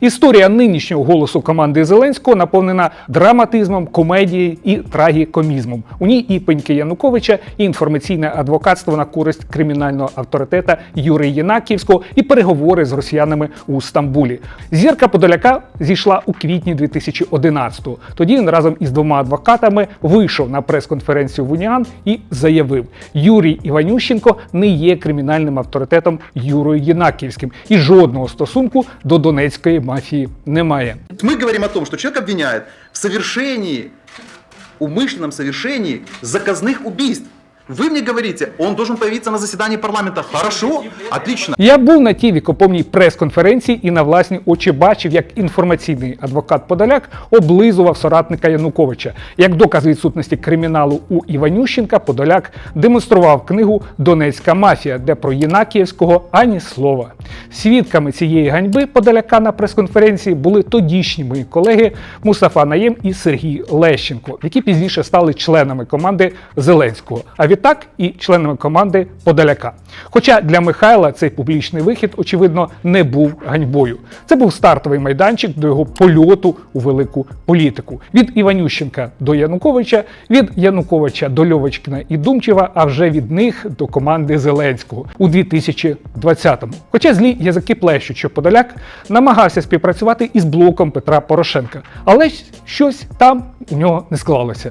Історія нинішнього голосу команди Зеленського наповнена драматизмом, комедією і трагікомізмом. У ній і пеньки Януковича, і інформаційне адвокатство на користь кримінального авторитета Юрія Єнаківського, і переговори з росіянами у Стамбулі. Зірка Подоляка зійшла у квітні 2011-го. Тоді він разом із двома адвокатами вийшов на прес-конференцію в Уніан і заявив: Юрій Іванющенко не є кримінальним авторитетом Юрою Єнаківським і жодного стосунку до донецької мафії немає. Мы говорим о том, что человек обвиняет в совершении, умышленном совершении заказных убийств. Вы мне говорите, он должен появиться на заседании парламента. Хорошо, отлично. Я був на тій вікоповній прес-конференції і на власні очі бачив, як інформаційний адвокат Подоляк облизував соратника Януковича. Як доказ відсутності криміналу у Іванющенка, Подоляк демонстрував книгу Донецька мафія, де про Єнакіївського ані слова. Свідками цієї ганьби Подоляка на прес-конференції були тодішні мої колеги Мустафа Наєм і Сергій Лещенко, які пізніше стали членами команди Зеленського. А відтак і членами команди Подоляка. Хоча для Михайла цей публічний вихід, очевидно, не був ганьбою. Це був стартовий майданчик до його польоту у велику політику. Від Іванющенка до Януковича, від Януковича до Льовочкіна і Думчева, а вже від них до команди Зеленського у 2020-му. Хоча злі язики плещуть, що Подоляк намагався співпрацювати із блоком Петра Порошенка, але щось там у нього не склалося.